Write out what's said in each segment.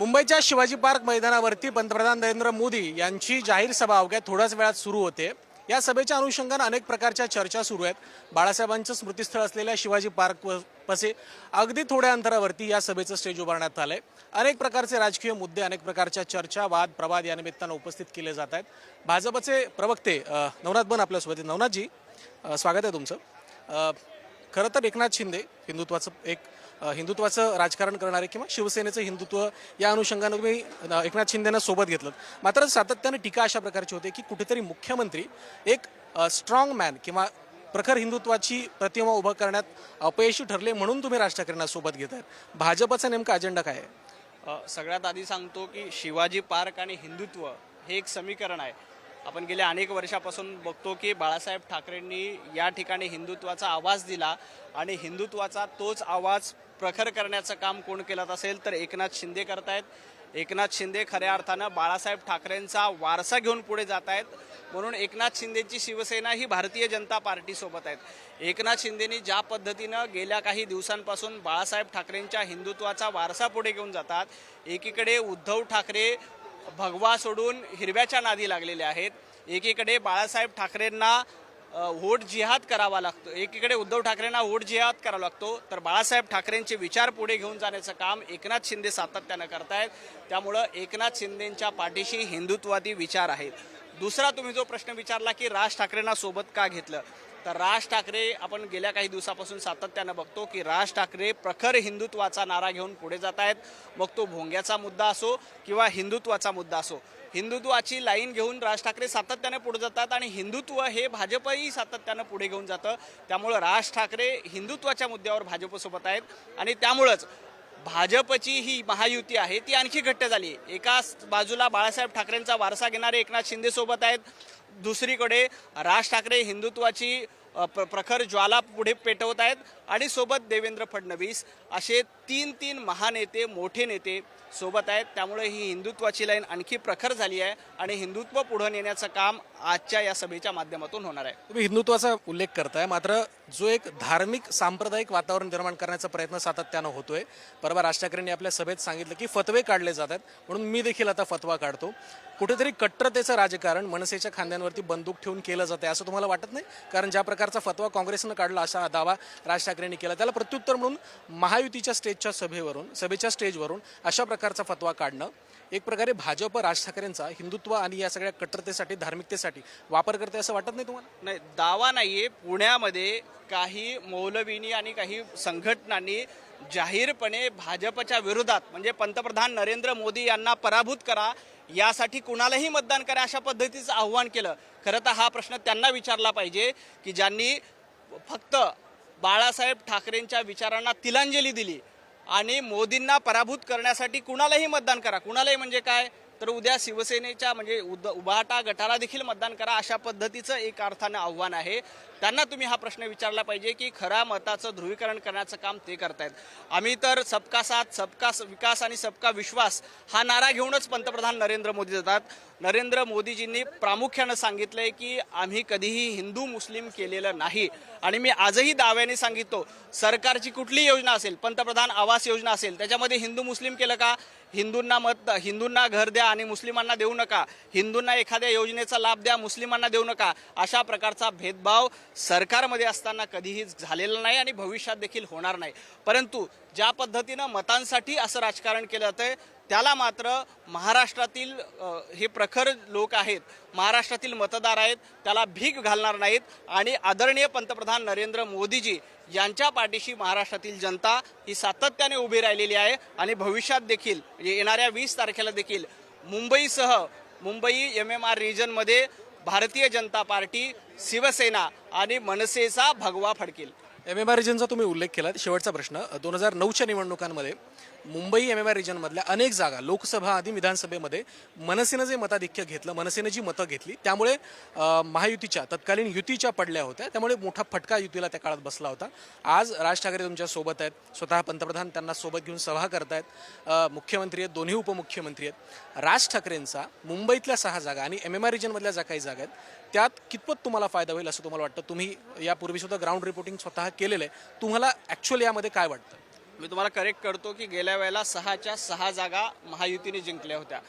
मुंबईच्या शिवाजी पार्क मैदानावरती पंतप्रधान नरेंद्र मोदी यांची जाहीर सभा अवघ्या थोड्याच वेळात सुरू होते. या सभेच्या अनुषंगानं अनेक प्रकारच्या चर्चा सुरू आहेत. बाळासाहेबांचं स्मृतीस्थळ असलेल्या शिवाजी पार्क व- पसे अगदी थोड्या अंतरावरती या सभेचं स्टेज उभारण्यात आलंय. अनेक प्रकारचे राजकीय मुद्दे अनेक प्रकारच्या चर्चा वाद प्रवाद या निमित्तानं उपस्थित केले जात आहेत. भाजपचे प्रवक्ते नवनाथ बन आपल्यासोबत नवनाथजी स्वागत आहे तुमचं. खरं तर एकनाथ शिंदे हिंदुत्वाचं एक हिंदुत्वाचं राजकारण करणारे किंवा शिवसेनेचं हिंदुत्व या अनुषंगानं तुम्ही एकनाथ शिंदेना सोबत घेतलं. मात्र सातत्यानं टीका अशा प्रकारची होते की कुठेतरी मुख्यमंत्री एक स्ट्रॉंग मॅन किंवा प्रखर हिंदुत्वाची प्रतिमा उभं करण्यात अपयशी ठरले म्हणून तुम्ही राज ठाकरेंना सोबत घेत आहेत. भाजपचा नेमका अजेंडा काय आहे? सगळ्यात आधी सांगतो की शिवाजी पार्क आणि हिंदुत्व हे एक समीकरण आहे. आपण गेल्या अनेक वर्षापासून बघतो की बाळासाहेब ठाकरेंनी या ठिकाणी हिंदुत्वाचा आवाज दिला आणि हिंदुत्वाचा तोच आवाज प्रखर करण्याचं काम कोण केलं असेल तर एकनाथ शिंदे करतायत. एकनाथ शिंदे खऱ्या अर्थानं बाळासाहेब ठाकरेंचा वारसा घेऊन पुढे जात आहेत म्हणून एकनाथ शिंदेची शिवसेना ही भारतीय जनता पार्टीसोबत आहेत. एकनाथ शिंदेनी ज्या पद्धतीनं गेल्या काही दिवसांपासून बाळासाहेब ठाकरेंच्या हिंदुत्वाचा वारसा पुढे घेऊन जातात एकीकडे उद्धव ठाकरे भगवा सोडून हिरव्याच्या नादी लागलेल्या आहेत. एकीकडे बाळासाहेब ठाकरेंना व्होट जिहाद करावा लागतो. एकीकडे उद्धव ठाकरेंना व्होट जिहाद करावा लागतो. तर बाळासाहेब ठाकरेंचे विचार पुढे घेऊन जाण्याचं काम एकनाथ शिंदे सातत्यानं करतायत. त्यामुळं एकनाथ शिंदेंच्या पाठीशी हिंदुत्वादी विचार आहेत. दुसरा तुम्ही जो प्रश्न विचारला की राज ठाकरेंना सोबत का घेतलं? तर राज ठाकरे आपण गेल्या काही दिवसापासून सातत्यानं बघतो की राज ठाकरे प्रखर हिंदुत्वाचा नारा घेऊन पुढे जात आहेत. मग तो भोंग्याचा मुद्दा असो किंवा हिंदुत्वाचा मुद्दा असो हिंदुत्वाची लाईन घेऊन राज ठाकरे सातत्याने पुढे जातात आणि हिंदुत्व हे भाजपही सातत्यानं पुढे घेऊन जातं. त्यामुळं राज ठाकरे हिंदुत्वाच्या मुद्द्यावर भाजपसोबत आहेत आणि त्यामुळंच भाजपची ही महायुती आहे ती आणखी घट्ट झाली एका बाजूला बाळासाहेब ठाकरेंचा वारसा घेणारे एकनाथ शिंदे सोबत आहेत. दुसरीकडे राज ठाकरे हिंदुत्वाची प्र- प्रखर ज्वाला पुढे पेटवत आहेत. आणि सोबत देवेंद्र फडणवीस असे तीन तीन महानेते मोठे नेते सोबत आहेत. त्यामुळे ही हिंदुत्वाची लाईन आणखी प्रखर झाली आहे आणि हिंदुत्व पुढे नेण्याचं काम आजच्या या सभेच्या माध्यमातून होणार आहे. तुम्ही हिंदुत्वाचा उल्लेख करताय. मात्र जो एक धार्मिक सांप्रदायिक वातावरण निर्माण करण्याचा प्रयत्न सातत्यानं होतोय. परवा राज ठाकरेंनी आपल्या सभेत सांगितलं की फतवे काढले जातात म्हणून मी देखील आता फतवा काढतो. कुठेतरी कट्टरतेचं राजकारण मनसेच्या खांद्यांवरती बंदूक ठेवून केलं जाते असं तुम्हाला वाटत नाही? कारण ज्या प्रकारचा फतवा काँग्रेसनं काढला असा दावा राज ठाकरेंनी केला. त्याला प्रत्युत्तर म्हणून महायुतीच्या स्टेजच्या सभेवरून सभेच्या स्टेजवरून अशा प्रकारचा फतवा काढणं एक प्रकारे भाजप राज ठाकरेंचा हिंदुत्व आणि या सगळ्या कट्टरतेसाठी धार्मिकतेसाठी वापर करते असं वाटत नाही तुम्हाला? नाही दावा नाहीये. पुण्यामध्ये काही मौलवीनी आणि काही संघटनांनी जाहीरपणे भाजपच्या विरोधात म्हणजे पंतप्रधान नरेंद्र मोदी यांना पराभूत करा यासाठी कुणालाही मतदान करा अशा पद्धतीचं आव्हान केलं. खरं तर हा प्रश्न त्यांना विचारला पाहिजे की ज्यांनी फक्त बाळासाहेब ठाकरेंच्या विचारांना तिलांजली दिली आणि मोदींना पराभूत करण्यासाठी कुणालाही मतदान करा. कुणालाही म्हणजे काय? तर उद्या शिवसेनेच्या म्हणजे उद उभाटा गटाला देखील मतदान करा अशा पद्धतीचं एक अर्थानं आव्हान आहे. त्यांना तुम्ही हा प्रश्न विचारला पाहिजे की खरा मताचं ध्रुवीकरण करण्याचं काम ते करतायत. आम्ही तर सबका साथ सबका विकास आणि सबका विश्वास हा नारा घेऊनच पंतप्रधान नरेंद्र मोदी जातात नरेंद्र मोदीजींनी प्रामुख्यानं सांगितलंय की आम्ही कधीही हिंदू मुस्लिम केलेलं नाही. आणि मी आजही दाव्याने सांगिततो सरकारची कुठली योजना असेल पंतप्रधान आवास योजना असेल त्याच्यामध्ये हिंदू मुस्लिम केलं का? हिंदूंना मत हिंदूंना घर द्या आणि मुस्लिमांना देऊ नका. हिंदूंना एखाद्या योजनेचा लाभ द्या मुस्लिमांना देऊ नका. अशा प्रकारचा भेदभाव सरकारमध्ये असताना कधीही झालेलं नाही आणि भविष्यात देखील होणार नाही. परंतु ज्या पद्धतीनं मतांसाठी असं राजकारण केलं जातंय त्याला मात्र महाराष्ट्रातील हे प्रखर लोक आहेत महाराष्ट्रातील मतदार आहेत त्याला भीक घालणार नाहीत आणि आदरणीय पंतप्रधान नरेंद्र मोदीजी यांच्या पाठीशी महाराष्ट्रातील जनता ही सातत्याने उभी राहिलेली आहे आणि भविष्यात देखील म्हणजे येणाऱ्या वीस तारखेला देखील मुंबईसह मुंबई एम एम आर रिजनमध्ये भारतीय जनता पार्टी शिवसेना आणि मनसेचा भगवा फडकेल. एम एम आर रिजनचा तुम्ही उल्लेख केला शेवटचा प्रश्न. दोन हजार नऊच्या निवडणुकांमध्ये मुंबई एम एम आर रिजनमधल्या अनेक जागा लोकसभा आधी विधानसभेमध्ये मनसेनं जे मताधिक्य घेतलं मनसेनं जी मतं घेतली त्यामुळे महायुतीच्या तत्कालीन युतीच्या पडल्या होत्या. त्यामुळे मोठा फटका युतीला त्या काळात बसला होता. आज राज ठाकरे तुमच्यासोबत आहेत. स्वतः पंतप्रधान त्यांना सोबत घेऊन सभा करतायत. मुख्यमंत्री आहेत. दोन्ही उपमुख्यमंत्री आहेत. राज ठाकरेंचा मुंबईतल्या सहा जागा आणि एम एम आर रिजनमधल्या ज्या काही जागा आहेत त्यात कितपत तुम्हाला फायदा होईल असं तुम्हाला वाटतं? तुम्ही यापूर्वी सुद्धा ग्राउंड रिपोर्टिंग स्वतः केलेलं आहे. तुम्हाला ॲक्च्युअली यामध्ये काय वाटतं? मी तुम्हाला करेक्ट करतो की गेल्या वेळेला सहाच्या सहा जागा महायुतीने जिंकल्या होत्या.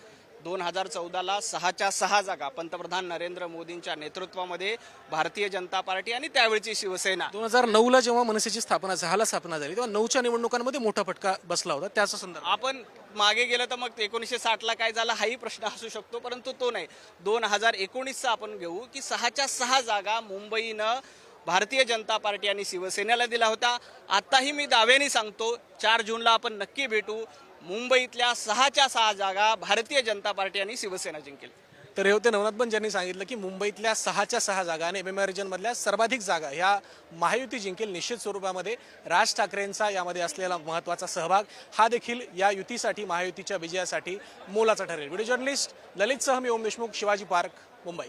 दोन हजार चौदाला सहाच्या सहा जागा पंतप्रधान नरेंद्र मोदींच्या नेतृत्वामध्ये भारतीय जनता पार्टी आणि त्यावेळची शिवसेना. दोन हजार नऊला जेव्हा मनसेची स्थापना झाला स्थापना झाली तेव्हा नऊच्या निवडणुकांमध्ये मोठा फटका बसला होता. त्याचा संदर्भ आपण मागे गेलं तर मग एकोणीसशे साठला काय झाला हाही प्रश्न असू शकतो परंतु तो नाही. दोन हजार एकोणीसचा आपण घेऊ की सहाच्या सहा जागा मुंबईनं भारतीय जनता पार्टी आणि शिवसेनेला दिला होता. आत्ताही मी दाव्याने सांगतो चार जूनला आपण नक्की भेटू. मुंबईतल्या सहाच्या सहा जागा भारतीय जनता पार्टी आणि शिवसेना जिंकेल तर हे होते नवनाथ बन ज्यांनी सांगितलं की मुंबईतल्या सहाच्या सहा जागा आणि एम एम रिजनमधल्या सर्वाधिक जागा ह्या महायुती जिंकेल निश्चित स्वरूपामध्ये. राज ठाकरेंचा यामध्ये असलेला महत्त्वाचा सहभाग हा देखील या युतीसाठी महायुतीच्या विजयासाठी मोलाचा ठरेल. व्हिडिओ जर्नलिस्ट ललित सह मी ओम देशमुख शिवाजी पार्क मुंबई.